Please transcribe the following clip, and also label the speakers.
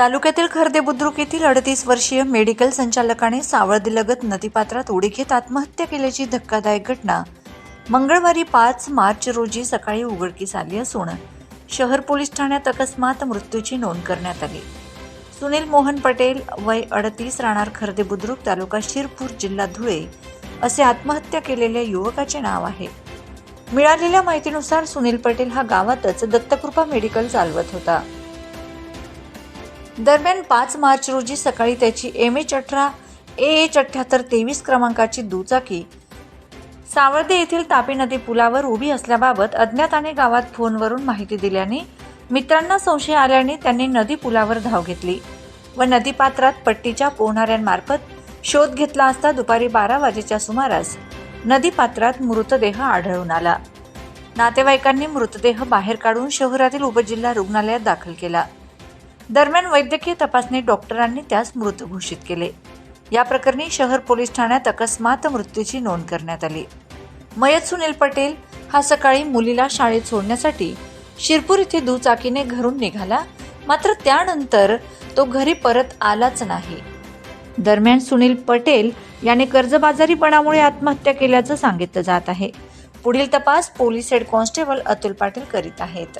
Speaker 1: तालुक्यातील खर्दे बुद्रुक येथील अडतीस वर्षीय मेडिकल संचालकाने सावळदीलगत नदीपात्रात उडी घेत आत्महत्या केल्याची धक्कादायक घटना. मंगळवारी पाच मार्च रोजी सकाळी उघडकीस आली असून शहर पोलीस ठाण्यात अकस्मात मृत्यूची नोंद करण्यात आली. सुनील मोहन पटेल वय अडतीस राहणार खर्दे बुद्रुक तालुका शिरपूर जिल्हा धुळे असे आत्महत्या केलेल्या युवकाचे नाव आहे. मिळालेल्या माहितीनुसार सुनील पटेल हा गावातच दत्तकृपा मेडिकल चालवत होता. दरम्यान पाच मार्च रोजी सकाळी त्याची एम एच अठरा ए एच अठ्ठ्याहत्तर तेवीस क्रमांकाची दुचाकी सावर्दे येथील तापी नदी पुलावर उभी असल्याबाबत अज्ञाताने गावात फोनवरून माहिती दिल्याने मित्रांना संशय आल्याने त्यांनी नदी पुलावर धाव घेतली व नदीपात्रात पट्टीच्या पोहणाऱ्यांमार्फत शोध घेतला असता दुपारी बारा वाजेच्या सुमारास नदीपात्रात मृतदेह आढळून आला. नातेवाईकांनी मृतदेह बाहेर काढून शहरातील उपजिल्हा रुग्णालयात दाखल केला. दरम्यान वैद्यकीय तपासणी डॉक्टरांनी त्यास मृत घोषित केले. या प्रकरणी शहर पोलीस ठाण्यात अकस्मात मृत्यूची नोंद करण्यात आली. मयत सुनील पटेल हा सकाळी मुलीला शाळेत सोडण्यासाठी शिरपूर येथे दुचाकीने घरून निघाला. मात्र त्यानंतर तो घरी परत आलाच नाही. दरम्यान सुनील पटेल याने कर्जबाजारीपणामुळे आत्महत्या केल्याचं सांगितलं जात आहे. पुढील तपास police head constable Atul Patil करीत आहेत.